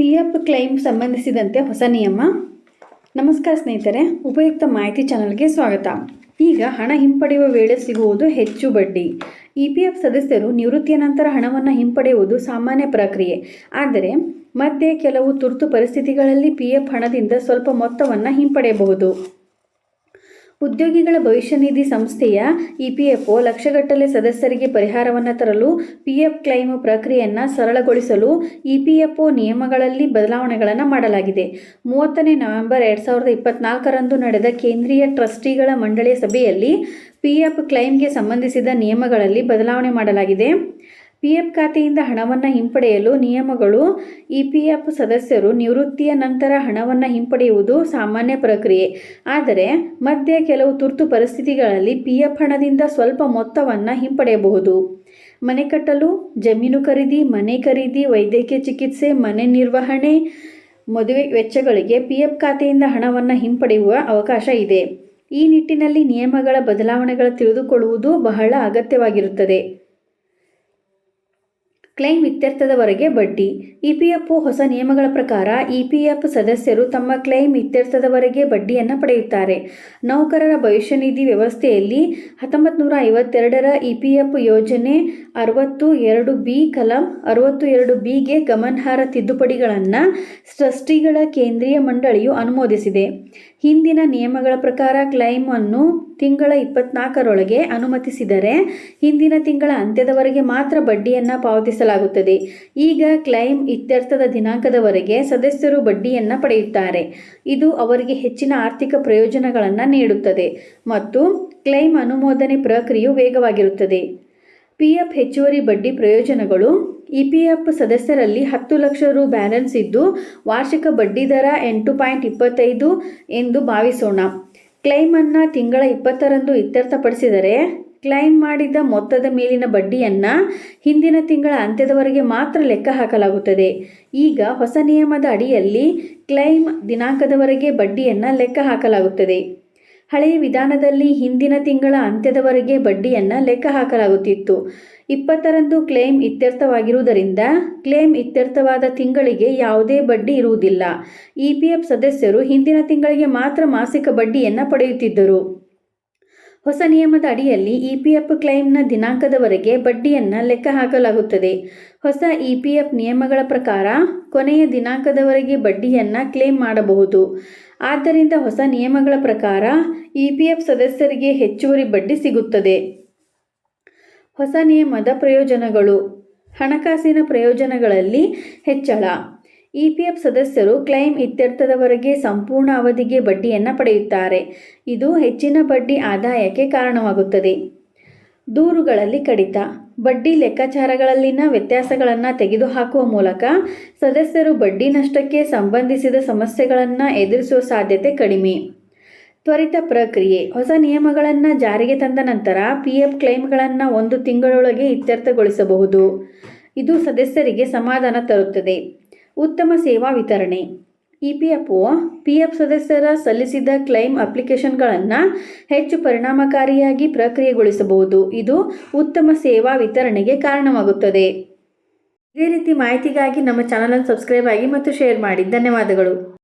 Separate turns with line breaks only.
P F claim ಸಂಬಂಧಿಸಿದಂತೆ ಹೊಸ ನಿಯಮ. ನಮಸ್ಕಾರ ಸ್ನೇಹಿತರೆ, ಉಪಯುಕ್ತ ಮಾಹಿತಿ ಚಾನಲ್ಗೆ ಸ್ವಾಗತ. ಈಗ ಹಣ ಹಿಂಪಡೆಯುವ ವೇಳೆ ಸಿಗುವುದು ಹೆಚ್ಚು ಬಡ್ಡಿ. ಇ ಪಿ ಎಫ್ ಸದಸ್ಯರು ನಿವೃತ್ತಿಯ ನಂತರ ಹಣವನ್ನು ಹಿಂಪಡೆಯುವುದು ಸಾಮಾನ್ಯ ಪ್ರಕ್ರಿಯೆ. ಆದರೆ, ಮತ್ತೆ ಕೆಲವು ತುರ್ತು ಪರಿಸ್ಥಿತಿಗಳಲ್ಲಿ ಪಿ ಎಫ್ ಹಣದಿಂದ ಸ್ವಲ್ಪ ಮೊತ್ತವನ್ನು ಹಿಂಪಡೆಯಬಹುದು. ಉದ್ಯೋಗಿಗಳ ಭವಿಷ್ಯ ನಿಧಿ ಸಂಸ್ಥೆಯ ಇಪಿಎಫ್ಒ ಲಕ್ಷಗಟ್ಟಲೆ ಸದಸ್ಯರಿಗೆ ಪರಿಹಾರವನ್ನು ತರಲು ಪಿಎಫ್ ಕ್ಲೈಮ್ ಪ್ರಕ್ರಿಯೆಯನ್ನು ಸರಳಗೊಳಿಸಲು ಇಪಿಎಫ್ಒ ನಿಯಮಗಳಲ್ಲಿ ಬದಲಾವಣೆಗಳನ್ನು ಮಾಡಲಾಗಿದೆ. ಮೂವತ್ತನೇ ನವೆಂಬರ್ ಎರಡು ಸಾವಿರದ ಇಪ್ಪತ್ನಾಲ್ಕರಂದು ನಡೆದ ಕೇಂದ್ರೀಯ ಟ್ರಸ್ಟಿಗಳ ಮಂಡಳಿಯ ಸಭೆಯಲ್ಲಿ ಪಿ ಎಫ್ ಕ್ಲೈಮ್ಗೆ ಸಂಬಂಧಿಸಿದ ನಿಯಮಗಳಲ್ಲಿ ಬದಲಾವಣೆ ಮಾಡಲಾಗಿದೆ. ಪಿ ಎಫ್ ಖಾತೆಯಿಂದ ಹಣವನ್ನು ಹಿಂಪಡೆಯಲು ನಿಯಮಗಳು ಇ ಪಿ ಎಫ್ ಸದಸ್ಯರು ನಿವೃತ್ತಿಯ ನಂತರ ಹಣವನ್ನು ಹಿಂಪಡೆಯುವುದು ಸಾಮಾನ್ಯ ಪ್ರಕ್ರಿಯೆ. ಆದರೆ, ಮಧ್ಯೆ ಕೆಲವು ತುರ್ತು ಪರಿಸ್ಥಿತಿಗಳಲ್ಲಿ ಪಿ ಎಫ್ ಹಣದಿಂದ ಸ್ವಲ್ಪ ಮೊತ್ತವನ್ನು ಹಿಂಪಡೆಯಬಹುದು. ಮನೆ ಕಟ್ಟಲು, ಜಮೀನು ಖರೀದಿ, ಮನೆ ಖರೀದಿ, ವೈದ್ಯಕೀಯ ಚಿಕಿತ್ಸೆ, ಮನೆ ನಿರ್ವಹಣೆ, ಮದುವೆ ವೆಚ್ಚಗಳಿಗೆ ಪಿ ಎಫ್ ಖಾತೆಯಿಂದ ಹಣವನ್ನು ಹಿಂಪಡೆಯುವ ಅವಕಾಶ ಇದೆ. ಈ ನಿಟ್ಟಿನಲ್ಲಿ ನಿಯಮಗಳ ಬದಲಾವಣೆಗಳು ತಿಳಿದುಕೊಳ್ಳುವುದು ಬಹಳ ಅಗತ್ಯವಾಗಿರುತ್ತದೆ. ಕ್ಲೈಮ್ ಇತ್ಯರ್ಥದವರೆಗೆ ಬಡ್ಡಿ. ಇ ಪಿ ಎಫ್ ಹೊಸ ನಿಯಮಗಳ ಪ್ರಕಾರ ಇಪಿಎಫ್ ಸದಸ್ಯರು ತಮ್ಮ ಕ್ಲೈಮ್ ಇತ್ಯರ್ಥದವರೆಗೆ ಬಡ್ಡಿಯನ್ನು ಪಡೆಯುತ್ತಾರೆ. ನೌಕರರ ಭವಿಷ್ಯ ನಿಧಿ ವ್ಯವಸ್ಥೆಯಲ್ಲಿ ಹತ್ತೊಂಬತ್ತು ನೂರ ಐವತ್ತೆರಡರ ಇ ಪಿ ಎಫ್ ಯೋಜನೆ ಅರವತ್ತು ಎರಡು ಬಿ ಕಲಂ ಅರವತ್ತು ಎರಡು ಬಿಗೆ ಗಮನಾರ್ಹ ತಿದ್ದುಪಡಿಗಳನ್ನು ಸೃಷ್ಟಿಗಳ ಕೇಂದ್ರೀಯ ಮಂಡಳಿಯು ಅನುಮೋದಿಸಿದೆ. ಹಿಂದಿನ ನಿಯಮಗಳ ಪ್ರಕಾರ ಕ್ಲೈಮ್ ಅನ್ನು ತಿಂಗಳ ಇಪ್ಪತ್ನಾಲ್ಕರೊಳಗೆ ಅನುಮತಿಸಿದರೆ ಹಿಂದಿನ ತಿಂಗಳ ಅಂತ್ಯದವರೆಗೆ ಮಾತ್ರ ಬಡ್ಡಿಯನ್ನು ಪಾವತಿಸಲಾಗುತ್ತದೆ. ಈಗ ಕ್ಲೈಮ್ ಇತ್ಯರ್ಥದ ದಿನಾಂಕದವರೆಗೆ ಸದಸ್ಯರು ಬಡ್ಡಿಯನ್ನು ಪಡೆಯುತ್ತಾರೆ. ಇದು ಅವರಿಗೆ ಹೆಚ್ಚಿನ ಆರ್ಥಿಕ ಪ್ರಯೋಜನಗಳನ್ನು ನೀಡುತ್ತದೆ ಮತ್ತು ಕ್ಲೈಮ್ ಅನುಮೋದನೆ ಪ್ರಕ್ರಿಯೆಯು ವೇಗವಾಗಿರುತ್ತದೆ. ಪಿ ಎಫ್ ಹೆಚ್ಚುವರಿ ಬಡ್ಡಿ ಪ್ರಯೋಜನಗಳು. ಇ ಪಿ ಎಫ್ ಸದಸ್ಯರಲ್ಲಿ ಹತ್ತು ಲಕ್ಷ ರು ಬ್ಯಾಲೆನ್ಸ್ ಇದ್ದು, ವಾರ್ಷಿಕ ಬಡ್ಡಿ ದರ ಎಂಟು ಪಾಯಿಂಟ್ ಇಪ್ಪತ್ತೈದು ಎಂದು ಭಾವಿಸೋಣ. ಕ್ಲೈಮನ್ನು ತಿಂಗಳ ಇಪ್ಪತ್ತರಂದು ಇತ್ಯರ್ಥಪಡಿಸಿದರೆ ಕ್ಲೈಮ್ ಮಾಡಿದ ಮೊತ್ತದ ಮೇಲಿನ ಬಡ್ಡಿಯನ್ನು ಹಿಂದಿನ ತಿಂಗಳ ಅಂತ್ಯದವರೆಗೆ ಮಾತ್ರ ಲೆಕ್ಕ ಹಾಕಲಾಗುತ್ತದೆ. ಈಗ ಹೊಸ ನಿಯಮದ ಅಡಿಯಲ್ಲಿ ಕ್ಲೈಮ್ ದಿನಾಂಕದವರೆಗೆ ಬಡ್ಡಿಯನ್ನು ಲೆಕ್ಕ ಹಾಕಲಾಗುತ್ತದೆ. ಹಳೆಯ ವಿಧಾನದಲ್ಲಿ ಹಿಂದಿನ ತಿಂಗಳ ಅಂತ್ಯದವರೆಗೆ ಬಡ್ಡಿಯನ್ನು ಲೆಕ್ಕ ಹಾಕಲಾಗುತ್ತಿತ್ತು. ಇಪ್ಪತ್ತರಂದು ಕ್ಲೇಮ್ ಇತ್ಯರ್ಥವಾಗಿರುವುದರಿಂದ ಕ್ಲೇಮ್ ಇತ್ಯರ್ಥವಾದ ತಿಂಗಳಿಗೆ ಯಾವುದೇ ಬಡ್ಡಿ ಇರುವುದಿಲ್ಲ. ಇ ಪಿ ಎಫ್ ಸದಸ್ಯರು ಹಿಂದಿನ ತಿಂಗಳಿಗೆ ಮಾತ್ರ ಮಾಸಿಕ ಬಡ್ಡಿಯನ್ನು ಪಡೆಯುತ್ತಿದ್ದರು. ಹೊಸ ನಿಯಮದ ಅಡಿಯಲ್ಲಿ ಇ ಪಿ ಎಫ್ ಕ್ಲೈಮ್ನ ದಿನಾಂಕದವರೆಗೆ ಬಡ್ಡಿಯನ್ನು ಲೆಕ್ಕ ಹಾಕಲಾಗುತ್ತದೆ. ಹೊಸ ಇ ಪಿ ಎಫ್ ನಿಯಮಗಳ ಪ್ರಕಾರ ಕೊನೆಯ ದಿನಾಂಕದವರೆಗೆ ಬಡ್ಡಿಯನ್ನು ಕ್ಲೇಮ್ ಮಾಡಬಹುದು. ಆದ್ದರಿಂದ ಹೊಸ ನಿಯಮಗಳ ಪ್ರಕಾರ ಇ ಪಿ ಎಫ್ ಸದಸ್ಯರಿಗೆ ಹೆಚ್ಚುವರಿ ಬಡ್ಡಿ ಸಿಗುತ್ತದೆ. ಹೊಸ ನಿಯಮದ ಪ್ರಯೋಜನಗಳು. ಹಣಕಾಸಿನ ಪ್ರಯೋಜನಗಳಲ್ಲಿ ಹೆಚ್ಚಳ. ಇ ಪಿ ಎಫ್ ಸದಸ್ಯರು ಕ್ಲೈಮ್ ಇತ್ಯರ್ಥದವರೆಗೆ ಸಂಪೂರ್ಣ ಅವಧಿಗೆ ಬಡ್ಡಿಯನ್ನು ಪಡೆಯುತ್ತಾರೆ. ಇದು ಹೆಚ್ಚಿನ ಬಡ್ಡಿ ಆದಾಯಕ್ಕೆ ಕಾರಣವಾಗುತ್ತದೆ. ದೂರುಗಳಲ್ಲಿ ಕಡಿತ. ಬಡ್ಡಿ ಲೆಕ್ಕಾಚಾರಗಳಲ್ಲಿನ ವ್ಯತ್ಯಾಸಗಳನ್ನು ತೆಗೆದುಹಾಕುವ ಮೂಲಕ ಸದಸ್ಯರು ಬಡ್ಡಿ ನಷ್ಟಕ್ಕೆ ಸಂಬಂಧಿಸಿದ ಸಮಸ್ಯೆಗಳನ್ನು ಎದುರಿಸುವ ಸಾಧ್ಯತೆ ಕಡಿಮೆ. ತ್ವರಿತ ಪ್ರಕ್ರಿಯೆ. ಹೊಸ ನಿಯಮಗಳನ್ನು ಜಾರಿಗೆ ತಂದ ನಂತರ ಪಿ ಎಫ್ ಕ್ಲೈಮ್ಗಳನ್ನು ಒಂದು ತಿಂಗಳೊಳಗೆ ಇತ್ಯರ್ಥಗೊಳಿಸಬಹುದು. ಇದು ಸದಸ್ಯರಿಗೆ ಸಮಾಧಾನ ತರುತ್ತದೆ. ಉತ್ತಮ ಸೇವಾ ವಿತರಣೆ. E P F O, P F ಸದಸ್ಯರ ಸಲ್ಲಿಸಿದ ಕ್ಲೈಮ್ ಅಪ್ಲಿಕೇಶನ್ಗಳನ್ನು ಹೆಚ್ಚು ಪರಿಣಾಮಕಾರಿಯಾಗಿ ಪ್ರಕ್ರಿಯೆಗೊಳಿಸಬಹುದು. ಇದು ಉತ್ತಮ ಸೇವಾ ವಿತರಣೆಗೆ ಕಾರಣವಾಗುತ್ತದೆ. ಇದೇ ರೀತಿ ಮಾಹಿತಿಗಾಗಿ ನಮ್ಮ ಚಾನಲನ್ನು ಸಬ್ಸ್ಕ್ರೈಬ್ ಆಗಿ ಮತ್ತು ಶೇರ್ ಮಾಡಿ. ಧನ್ಯವಾದಗಳು.